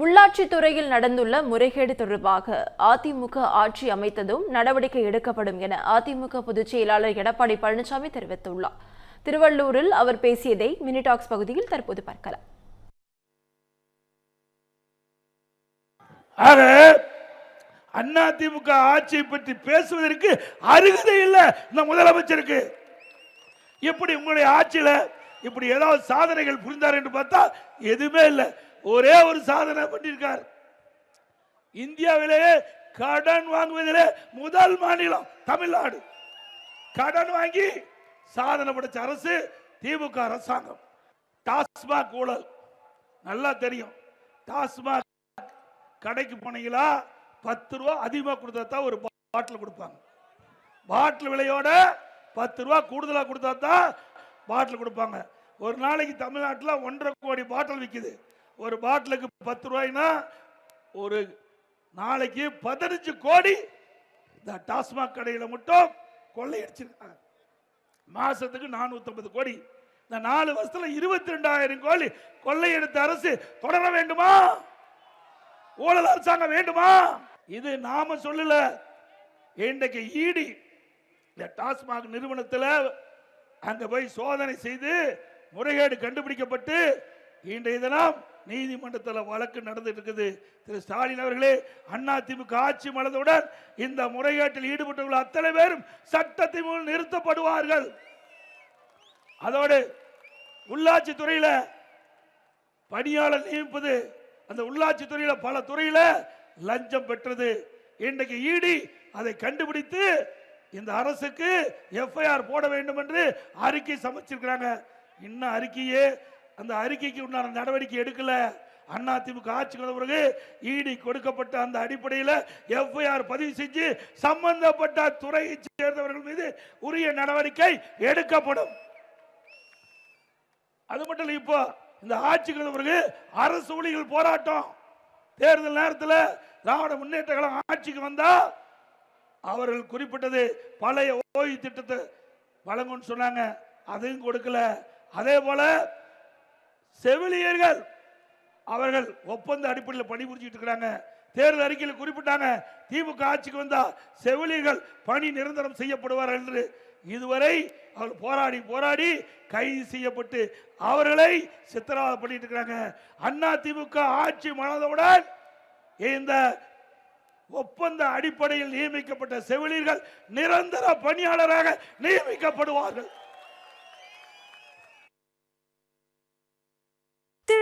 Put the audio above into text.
உள்ளாட்சித் துறையில் நடந்துள்ள முறைகேடு தொடர்பாக அதிமுக ஆட்சி அமைத்ததும் நடவடிக்கை எடுக்கப்படும் என அதிமுக பொதுச் செயலாளர் எடப்பாடி பழனிசாமி தெரிவித்துள்ளார். திருவள்ளூரில் அவர் பேசியதை மினிடாக்ஸ் பகுதியில் தற்போது பார்க்கலாம். ஆக அதிமுக ஆட்சியை பற்றி பேசுவதற்கு அருகதை இல்லை இந்த முதலமைச்சருக்கு. இப்படி உங்களுடைய ஆட்சியில இப்படி ஏதாவது சாதனைகள் புரிந்தார் என்று பார்த்தா எதுவுமே இல்லை. ஒரே ஒரு சாதனை பண்ணியிருக்கார். இந்தியாவிலேயே கடன் வாங்குவதிலே முதல் மாநிலம் தமிழ்நாடு. கடன் வாங்கி சாதனை படைச்ச அரசு திமுக அரசாங்கம். டாஸ்மாக் ஊழல். நல்லா தெரியும். டாஸ்மாக் கடைக்கு போனீங்களா பத்து ரூபா அதிகமாக கொடுத்தா தான் ஒரு பாட்டில் கொடுப்பாங்க. பாட்டில் விலையோட பத்து ரூபா கூடுதலாக கொடுத்தா தான் பாட்டில் கொடுப்பாங்க. ஒரு நாளைக்கு தமிழ்நாட்டில் ஒன்றரை கோடி பாட்டில் விற்கிது ஒரு பாட்டிலுக்கு பத்து ரூபாய்னா ஒரு நாளைக்கு பதினஞ்சு கோடி இந்த டாஸ்மாக் கடையில் மட்டும் கொள்ளையடிச்சிருக்காங்க. மாசத்துக்கு நானூத்தி கோடி. இந்த நாலு வருஷத்துல இருபத்தி ரெண்டாயிரம் கோடி கொள்ளையெடுத்த அரசு தொடர வேண்டுமா? ஊழல் அரசாங்கம் வேண்டுமா? இது நாம சொல்லல. இன்றைக்கு ஈடி இந்த டாஸ்மாக் நிறுவனத்தில் அங்க போய் சோதனை செய்து முறைகேடு கண்டுபிடிக்கப்பட்டு இன்றைய தினம் நீதிமன்றத்தில் வழக்கு நடந்துட்டு இருக்குது. திரு ஸ்டாலின் அவர்களே அண்ணா திமுக ஆட்சி மலர்ந்தவுடன் இந்த முறைகேட்டில் ஈடுபட்டுள்ள அத்தனை பேரும் சட்டத்தின் முன் நிறுத்தப்படுவார்கள். அதோடு உள்ளாட்சி துறையில் பணியாளர் நியமிப்பது அந்த உள்ளாட்சி துறையில் பல துறையில் லஞ்சம் பெற்றது. இன்றைக்கு ஈடி அதை கண்டுபிடித்து இந்த அரசுக்கு எஃப்ஐஆர் போட வேண்டும் என்று அறிக்கை சமைச்சிருக்கிறாங்க இன்னும் அறிக்கையே அந்த அறிக்கைக்கு உண்டான நடவடிக்கை எடுக்கல. அண்ணா திமுக ஆட்சிக்கு வந்த பிறகு ஈடி கொடுக்கப்பட்ட அந்த அடிப்படையில் எஃப்ஐஆர் பதிவு செஞ்சு சம்பந்தப்பட்ட துறையை சேர்ந்தவர்கள் மீது உரிய நடவடிக்கை எடுக்கப்படும். அது மட்டும் இல்லை இப்போ இந்த ஆட்சிக்கு வந்த பிறகு அரசு ஊழியர்கள் போராட்டம். தேர்தல் நேரத்தில் திராவிட முன்னேற்ற கழகம் ஆட்சிக்கு வந்தா அவர்கள் குறிப்பிட்டது பழைய ஓய்வு திட்டத்தை வழங்கும்னு சொன்னாங்க. அதையும் கொடுக்கல. அதே போல செவிலியர்கள் அவர்கள் ஒப்பந்த அடிப்படையில் பணிபுரிஞ்சிட்டு இருக்கிறாங்க. தேர்தல் அறிக்கையில் குறிப்பிட்டாங்க திமுக ஆட்சிக்கு வந்தால் செவிலியர்கள் பணி நிரந்தரம் செய்யப்படுவார்கள் என்று. இதுவரை அவர்கள் போராடி போராடி கைது செய்யப்பட்டு அவர்களை சித்திரவதை பண்ணிட்டு இருக்கிறாங்க. அண்ணா திமுக ஆட்சி மனதவுடன் இந்த ஒப்பந்த அடிப்படையில் நியமிக்கப்பட்ட செவிலியர்கள் நிரந்தர பணியாளராக நியமிக்கப்படுவார்கள்.